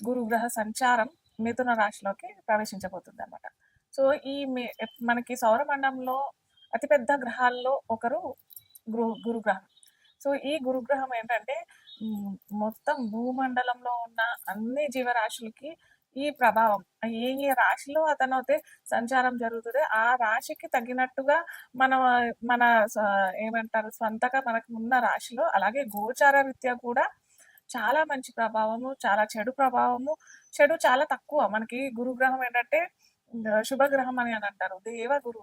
గురుగ్రహ సంచారం మిథున రాశిలోకి ప్రవేశించబోతుంది అనమాట సో ఈ మనకి సౌరమండలంలో అతిపెద్ద గ్రహాల్లో ఒకరు గురు గురుగ్రహం. సో ఈ గురుగ్రహం ఏంటంటే మొత్తం భూమండలంలో ఉన్న అన్ని జీవరాశులకి ఈ ప్రభావం. ఏ ఏ రాశిలో అతను అయితే సంచారం జరుగుతుంది ఆ రాశికి తగినట్టుగా మన మన స- ఏమంటారు స్వంతగా మనకు ఉన్న రాశిలో అలాగే గోచార రీత్యా కూడా చాలా మంచి ప్రభావము చాలా చెడు ప్రభావము. చెడు చాలా తక్కువ. మనకి గురుగ్రహం ఏంటంటే శుభగ్రహం అని అని అంటారు. దేవ గురు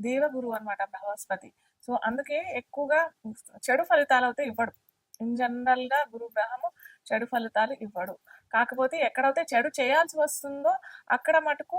దేవ గురువు అనమాట బృహస్పతి. సో అందుకే ఎక్కువగా చెడు ఫలితాలు అయితే ఇవ్వడు. ఇన్ జనరల్గా గురుగ్రహము చెడు ఫలితాలు ఇవ్వడు. కాకపోతే ఎక్కడైతే చెడు చేయాల్సి వస్తుందో అక్కడ మటుకు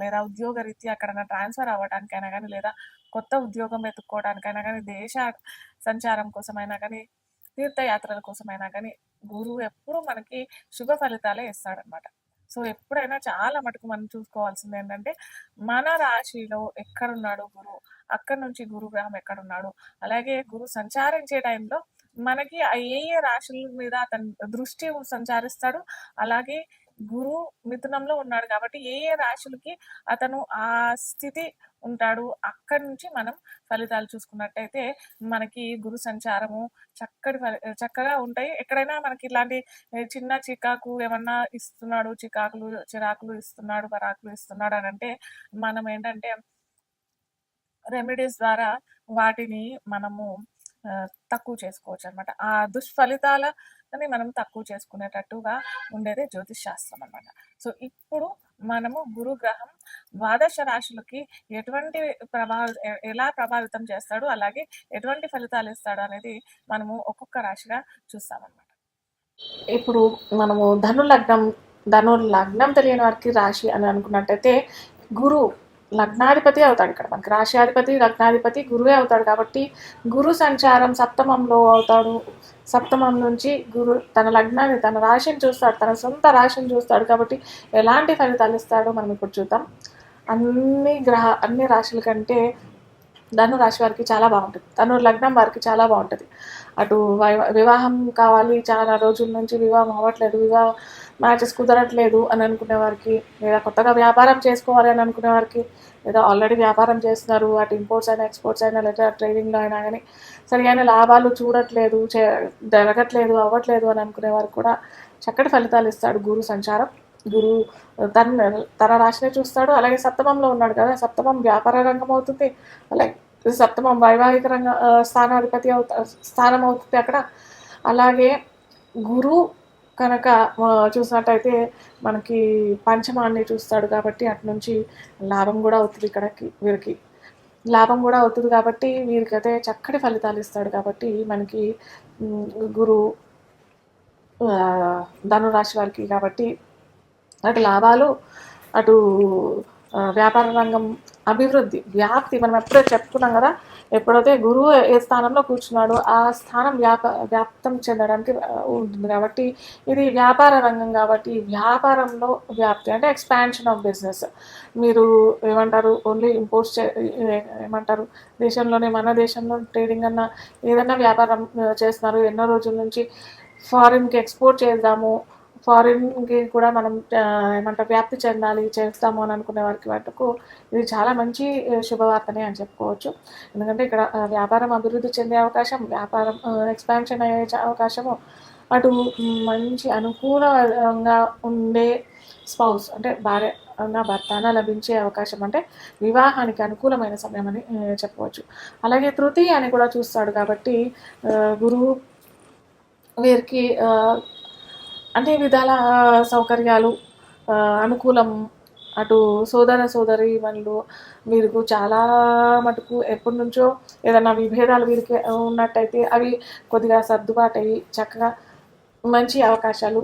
లేదా ఉద్యోగ రీత్యా ఎక్కడైనా ట్రాన్స్ఫర్ అవ్వడానికైనా కానీ లేదా కొత్త ఉద్యోగం వెతుక్కోవడానికైనా కానీ దేశ సంచారం కోసమైనా కానీ తీర్థయాత్రల కోసమైనా కానీ గురువు ఎప్పుడూ మనకి శుభ ఫలితాలే ఇస్తాడనమాట సో ఎప్పుడైనా చాలా మటుకు మనం చూసుకోవాల్సింది ఏంటంటే మన రాశిలో ఎక్కడున్నాడు గురువు? అక్కడి నుంచి గురుగ్రహం ఎక్కడున్నాడు? అలాగే గురు సంచారించే టైంలో మనకి ఏ ఏ రాశుల మీద అతని దృష్టి సంచారిస్తాడు? అలాగే గురు మిథునంలో ఉన్నాడు కాబట్టి ఏ ఏ రాశులకి అతను ఆ స్థితి ఉంటాడు అక్కడి నుంచి మనం ఫలితాలు చూసుకున్నట్టయితే మనకి గురు సంచారము చక్కటి ఫలి- చక్కగా ఉంటాయి. ఎక్కడైనా మనకి ఇలాంటి చిన్న చికాకు ఏమన్నా ఇస్తున్నాడు చికాకులు చిరాకులు ఇస్తున్నాడు పరాకులు ఇస్తున్నాడు అని అంటే మనం ఏంటంటే రెమెడీస్ ద్వారా వాటిని మనము తక్కువ చేసుకోవచ్చు అనమాట ఆ దాన్ని మనం తక్కువ చేసుకునేటట్టుగా ఉండేదే జ్యోతిష్ శాస్త్రం అనమాట సో ఇప్పుడు మనము గురుగ్రహం ద్వాదశ రాశులకి ఎటువంటి ప్రభావ ఎలా ప్రభావితం చేస్తాడు అలాగే ఎటువంటి ఫలితాలు ఇస్తాడు అనేది మనము ఒక్కొక్క రాశిగా చూస్తామన్నమాట. ఇప్పుడు మనము ధను లగ్నం ధను లగ్నం తెలియని వారికి రాశి అని అనుకున్నట్టయితే గురు లగ్నాధిపతి అవుతాడు ఇక్కడ. మనకి రాశ్యాధిపతి లగ్నాధిపతి గురువే అవుతాడు కాబట్టి గురు సంచారం సప్తమంలో అవుతాడు. సప్తమం నుంచి గురు తన లగ్నాన్ని తన రాశిని చూస్తాడు. తన సొంత రాశిని చూస్తాడు కాబట్టి ఎలాంటి ఫలితాలు ఇస్తాడో మనం ఇప్పుడు చూద్దాం. అన్ని గ్రహ అన్ని రాశుల కంటే ధను రాశి వారికి చాలా బాగుంటుంది. ధను లగ్నం వారికి చాలా బాగుంటుంది. అటు వివాహం కావాలి చాలా రోజుల నుంచి వివాహం అవ్వట్లేదు వివాహ మ్యాచెస్ కుదరట్లేదు అని అనుకునే వారికి లేదా కొత్తగా వ్యాపారం చేసుకోవాలి అని అనుకునే వారికి లేదా ఆల్రెడీ వ్యాపారం చేస్తున్నారు అటు ఇంపోర్ట్స్ అయినా ఎక్స్పోర్ట్స్ అయినా లేదా ట్రేడింగ్లో అయినా కానీ సరిగైన లాభాలు చూడట్లేదు చే జరగట్లేదు అవ్వట్లేదు అని అనుకునే వారికి కూడా చక్కటి ఫలితాలు ఇస్తాడు గురు సంచారం. గురు తన తన రాశిని చూస్తాడు. అలాగే సప్తమంలో ఉన్నాడు కదా సప్తమం వ్యాపార రంగం అవుతుంది. అలాగే సప్తమం వైవాహిక రంగ స్థానాధిపతి అవుతా స్థానం అవుతుంది అక్కడ. అలాగే గురు కనుక చూసినట్టయితే మనకి పంచమాన్ని చూస్తాడు కాబట్టి అటు నుంచి లాభం కూడా అవుతుంది ఇక్కడకి వీరికి. లాభం కూడా అవుతుంది కాబట్టి వీరికైతే చక్కటి ఫలితాలు ఇస్తాడు కాబట్టి మనకి గురు ధనురాశి వారికి కాబట్టి అటు లాభాలు అటు వ్యాపార రంగం అభివృద్ధి వ్యాప్తి మనం ఎప్పుడే చెప్పుకున్నాం కదా ఎప్పుడైతే గురువు ఏ స్థానంలో కూర్చున్నాడో ఆ స్థానం వ్యాప వ్యాప్తం చెందడానికి ఉంటుంది కాబట్టి ఇది వ్యాపార రంగం కాబట్టి వ్యాపారంలో వ్యాప్తి అంటే ఎక్స్పాన్షన్ ఆఫ్ బిజినెస్ మీరు ఏమంటారు ఓన్లీ ఇంపోర్ట్స్ ఏమంటారు దేశంలోనే మన దేశంలో ట్రేడింగ్ అన్న ఏదైనా వ్యాపారం చేస్తున్నారు ఎన్నో రోజుల నుంచి ఫారిన్కి ఎక్స్పోర్ట్ చేద్దాము ఫారిన్కి కూడా మనం ఆ, ఏమంటారు వ్యాప్తి చెందాలి చేస్తాము అని అనుకునే వారికి మటుకు ఇది చాలా మంచి శుభవార్తనే అని చెప్పుకోవచ్చు. ఎందుకంటే ఇక్కడ వ్యాపారం అభివృద్ధి చెందే అవకాశం వ్యాపారం ఎక్స్పాన్షన్ అయ్యే అవకాశము అటు మంచి అనుకూలంగా ఉండే స్పౌస్ అంటే భార్య నా లభించే అవకాశం అంటే వివాహానికి అనుకూలమైన సమయం అని చెప్పవచ్చు అలాగే తృతీయ అని కూడా చూస్తాడు కాబట్టి గురువు వీరికి అన్ని విధాల సౌకర్యాలు అనుకూలం అటు సోదర సోదరి మనులు వీరికి చాలా మటుకు ఎప్పటి నుంచో ఏదైనా విభేదాలు వీరికి ఉన్నట్టయితే అవి కొద్దిగా సర్దుబాటు అయ్యి చక్కగా మంచి అవకాశాలు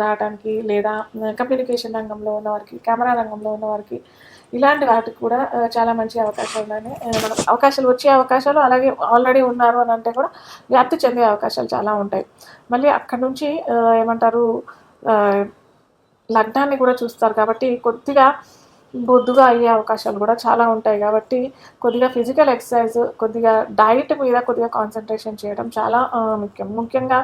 రావడానికి లేదా కమ్యూనికేషన్ రంగంలో ఉన్నవారికి కెమెరా రంగంలో ఉన్నవారికి ఇలాంటి వాటికి కూడా చాలా మంచి అవకాశాలు ఉన్నాయి. మనం అవకాశాలు వచ్చే అవకాశాలు అలాగే ఆల్రెడీ ఉన్నారు అని అంటే కూడా వ్యాప్తి చెందే అవకాశాలు చాలా ఉంటాయి. మళ్ళీ అక్కడ నుంచి ఏమంటారు లగ్నాన్ని కూడా చూస్తారు కాబట్టి కొద్దిగా బొద్దుగా అయ్యే అవకాశాలు కూడా చాలా ఉంటాయి కాబట్టి కొద్దిగా ఫిజికల్ ఎక్సర్సైజ్ కొద్దిగా డైట్ మీద కొద్దిగా కాన్సన్ట్రేషన్ చేయడం చాలా ముఖ్యం. ముఖ్యంగా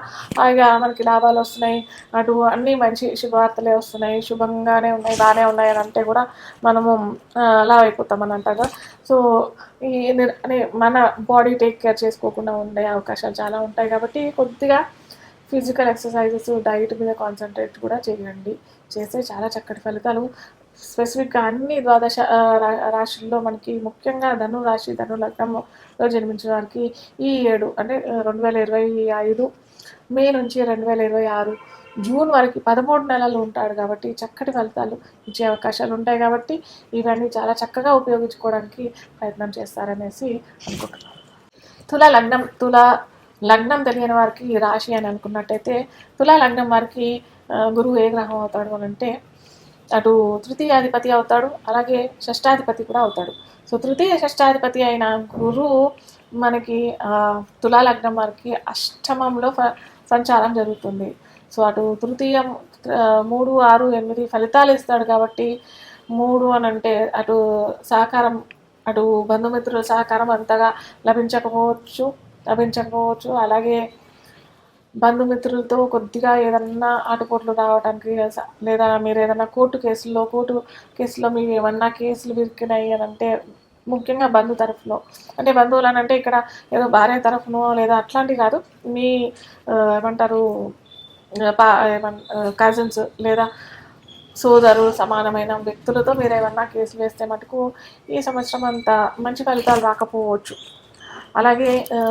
ఇక మనకి లాభాలు వస్తున్నాయి అటు అన్నీ మంచి శుభవార్తలే వస్తున్నాయి శుభంగానే ఉన్నాయి బాగానే ఉన్నాయి అని అంటే కూడా మనము ఆ, లావ్ అయిపోతాం అని అంటారు సో ఈ అనే మన బాడీ టేక్ కేర్ చేసుకోకుండా ఉండే అవకాశాలు చాలా ఉంటాయి కాబట్టి కొద్దిగా ఫిజికల్ ఎక్సర్సైజెస్ డైట్ మీద కాన్సన్ట్రేట్ కూడా చేయండి. చేస్తే చాలా చక్కటి ఫలితాలు స్పెసిఫిక్గా అన్ని ద్వాదశ రా- రాశుల్లో మనకి ముఖ్యంగా ధను రాశి ధను లగ్నంలో జన్మించిన వారికి ఈ ఏడు అంటే రెండు వేల ఇరవై ఐదు మే నుంచి రెండు వేల ఇరవై ఆరు జూన్ వరకు పదమూడు నెలలు ఉంటాడు కాబట్టి చక్కటి ఫలితాలు ఇచ్చే అవకాశాలు ఉంటాయి కాబట్టి ఇవన్నీ చాలా చక్కగా ఉపయోగించుకోవడానికి ప్రయత్నం చేస్తారనేసి అనుకుంటున్నాను. తుల లగ్నం తుల లగ్నం తెలియని వారికి రాశి అని అనుకున్నట్టయితే తుల లగ్నం వారికి గురువు ఏ గ్రహం అవుతాడు అని అంటే అటు తృతీయాధిపతి అవుతాడు అలాగే షష్టాధిపతి కూడా అవుతాడు. సో తృతీయ షష్టాధిపతి అయిన గురువు మనకి తులాలగ్నం వారికి అష్టమంలో సంచారం జరుగుతుంది. సో అటు తృతీయం మూడు ఆరు ఎనిమిది ఫలితాలు ఇస్తాడు కాబట్టి మూడు అని అంటే అటు సహకారం అటు బంధుమిత్రుల సహకారం అంతగా లభించకపోవచ్చు లభించకపోవచ్చు. అలాగే బంధుమిత్రులతో కొద్దిగా ఏదన్నా ఆటపోట్లు రావడానికి లేదా మీరు ఏదైనా కోర్టు కేసుల్లో కోర్టు కేసులో మీరు ఏమన్నా కేసులు విరికినాయి అని అంటే ముఖ్యంగా బంధు తరఫులో. అంటే బంధువులు అని అంటే ఇక్కడ ఏదో భార్య తరఫునో లేదా అట్లాంటివి కాదు. మీ ఏమంటారు పా పా కజిన్స్ లేదా సోదరు సమానమైన వ్యక్తులతో మీరు ఏమన్నా కేసులు వేస్తే మటుకు ఈ సంవత్సరం అంతా మంచి ఫలితాలు రాకపోవచ్చు. అలాగే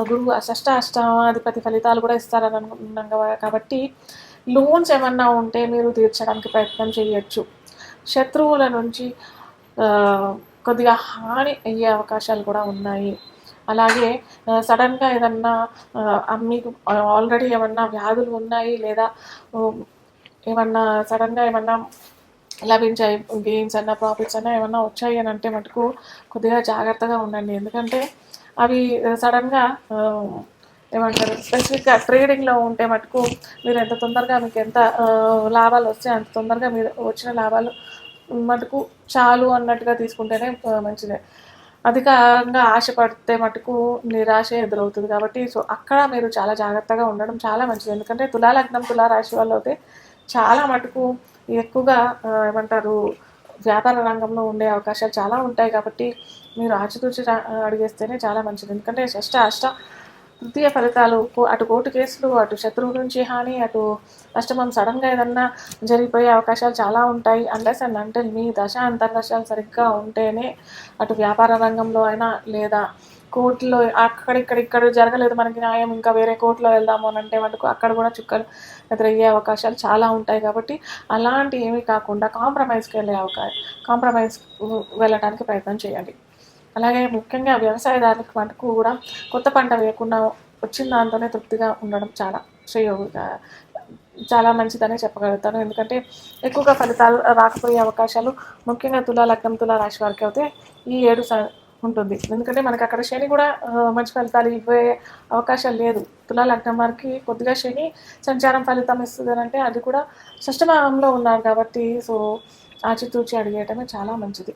గురువు షష్ట అష్టమాధిపతి ఫలితాలు కూడా ఇస్తారని అనుకుంటున్నాం కాబట్టి లోన్స్ ఏమన్నా ఉంటే మీరు తీర్చడానికి ప్రయత్నం చేయొచ్చు. శత్రువుల నుంచి కొద్దిగా హాని అయ్యే అవకాశాలు కూడా ఉన్నాయి. అలాగే సడన్గా ఏదన్నా మీకు ఆల్రెడీ ఏమన్నా వ్యాధులు ఉన్నాయి లేదా ఏమన్నా సడన్గా ఏమన్నా లభించాయి గెయిన్స్ అన్న ప్రాఫిట్స్ అన్న ఏమన్నా వచ్చాయి అని అంటే మటుకు కొద్దిగా జాగ్రత్తగా ఉండండి. ఎందుకంటే అవి సడన్గా ఏమంటారు స్పెసిఫిక్గా ట్రేడింగ్లో ఉంటే మటుకు మీరు ఎంత తొందరగా మీకు ఎంత లాభాలు వస్తే అంత తొందరగా మీరు వచ్చిన లాభాలు మటుకు చాలు అన్నట్టుగా తీసుకుంటేనే మంచిదే. అధికంగా ఆశపడితే మటుకు నిరాశ ఎదురవుతుంది కాబట్టి సో అక్కడ మీరు చాలా జాగ్రత్తగా ఉండడం చాలా మంచిది. ఎందుకంటే తులాలగ్నం తులారాశి వాళ్ళు అయితే చాలా మటుకు ఎక్కువగా ఏమంటారు వ్యాపార రంగంలో ఉండే అవకాశాలు చాలా ఉంటాయి కాబట్టి మీరు ఆచితూచి అడిగేస్తేనే చాలా మంచిది. ఎందుకంటే షష్ట అష్ట తృతీయ ఫలితాలు అటు కోర్టు కేసులు అటు శత్రువు నుంచి హాని అటు అష్టమం సడన్గా ఏదన్నా జరిగిపోయే అవకాశాలు చాలా ఉంటాయి. అండర్స్ అండ్ అంటే మీ దశ అంతర్దశాలు సరిగ్గా ఉంటేనే అటు వ్యాపార రంగంలో అయినా లేదా కోర్టులో అక్కడ ఇక్కడ ఇక్కడ జరగలేదు మనకి న్యాయం ఇంకా వేరే కోర్టులో వెళ్దాము అని అంటే మటుకు అక్కడ కూడా చుక్కలు ఎదురయ్యే అవకాశాలు చాలా ఉంటాయి కాబట్టి అలాంటి ఏమీ కాకుండా కాంప్రమైజ్కి వెళ్ళే అవకాశం కాంప్రమైజ్ వెళ్ళడానికి ప్రయత్నం చేయండి. అలాగే ముఖ్యంగా వ్యవసాయదారులకు మటుకు కూడా కొత్త పంట వేయకుండా వచ్చిన దాంతోనే తృప్తిగా ఉండడం చాలా శ్రేయోగా చాలా మంచిదనే చెప్పగలుగుతాను. ఎందుకంటే ఎక్కువగా ఫలితాలు రాకపోయే అవకాశాలు ముఖ్యంగా తులా లగ్నం తులా రాశి వారికి అయితే ఈ ఏడు స ఉంటుంది. ఎందుకంటే మనకి అక్కడ శని కూడా మంచి ఫలితాలు ఇవ్వే అవకాశం లేదు. తులా లగ్నం వారికి కొద్దిగా శని సంచారం ఫలితం ఇస్తుంది అంటే అది కూడా షష్టమంలో ఉన్నారు కాబట్టి సో ఆచితూచి అడిగేయటమే చాలా మంచిది.